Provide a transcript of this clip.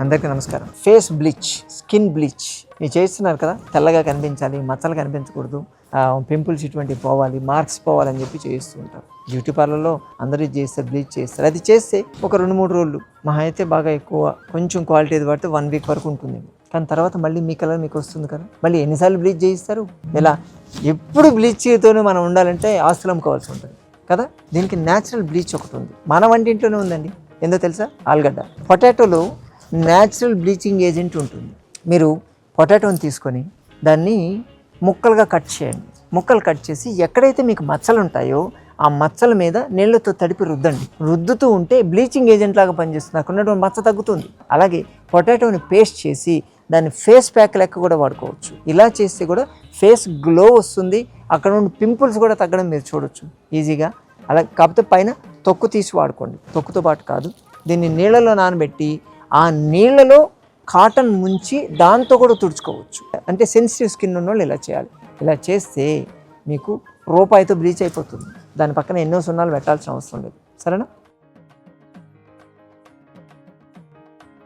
అందరికీ నమస్కారం. Face bleach skin bleach మీరు చేస్తున్నారు కదా తెల్లగా కనిపించాలి మచ్చలు కనిపించకూడదు పింపుల్స్ ఇటువంటి పోవాలి మార్క్స్ పోవాలని చెప్పి చేస్తూ ఉంటారు. బ్యూటీ పార్లర్లో అందరూ చేస్తారు బ్లీచ్ చేస్తారు. అది చేస్తే ఒక రెండు మూడు రోజులు మహా అయితే బాగా ఎక్కువ కొంచెం క్వాలిటీ పడితే వన్ వీక్ వరకు ఉంటుంది. కానీ తర్వాత మళ్ళీ మీ కలర్ మీకు వస్తుంది కదా మళ్ళీ ఎన్నిసార్లు బ్లీచ్ చేయిస్తారు? ఎలా? ఎప్పుడు బ్లీచ్తోనే మనం ఉండాలంటే ఆస్తులు అమ్ముకోవాల్సి ఉంటుంది కదా? దీనికి న్యాచురల్ బ్లీచ్ ఒకటి ఉంది. మన వంటింట్లోనే ఉందండి. ఏందో తెలుసా? ఆలుగడ్డ. పొటాటోలో న్యాచురల్ బ్లీచింగ్ ఏజెంట్ ఉంటుంది. మీరు పొటాటోని తీసుకొని దాన్ని ముక్కలుగా కట్ చేయండి. ముక్కలు కట్ చేసి ఎక్కడైతే మీకు మచ్చలు ఉంటాయో ఆ మచ్చల మీద నీళ్ళతో తడిపి రుద్దండి. రుద్దుతూ ఉంటే బ్లీచింగ్ ఏజెంట్ లాగా పనిచేస్తుంది. అక్కడ ఉన్నటువంటి మచ్చ తగ్గుతుంది. అలాగే పొటాటోని పేస్ట్ చేసి దాన్ని ఫేస్ ప్యాక్ లెక్క కూడా వాడుకోవచ్చు. ఇలా చేస్తే కూడా ఫేస్ గ్లో వస్తుంది. అక్కడ ఉన్న పింపుల్స్ కూడా తగ్గడం మీరు చూడొచ్చు. ఈజీగా అలా కాకపోతే పైన తొక్కు తీసి వాడుకోండి. తొక్కుతో పాటు కాదు. దీన్ని నీళ్ళలో నానబెట్టి ఆ నీళ్ళలో కాటన్ ముంచి దాంతో కూడా తుడుచుకోవచ్చు. అంటే సెన్సిటివ్ స్కిన్ ఉన్న వాళ్ళు ఇలా చేయాలి. ఇలా చేస్తే మీకు రూపాయితో బ్లీచ్ అయిపోతుంది. దాని పక్కన ఎన్నో సున్నాలు పెట్టాల్సిన అవసరం లేదు. సరేనా?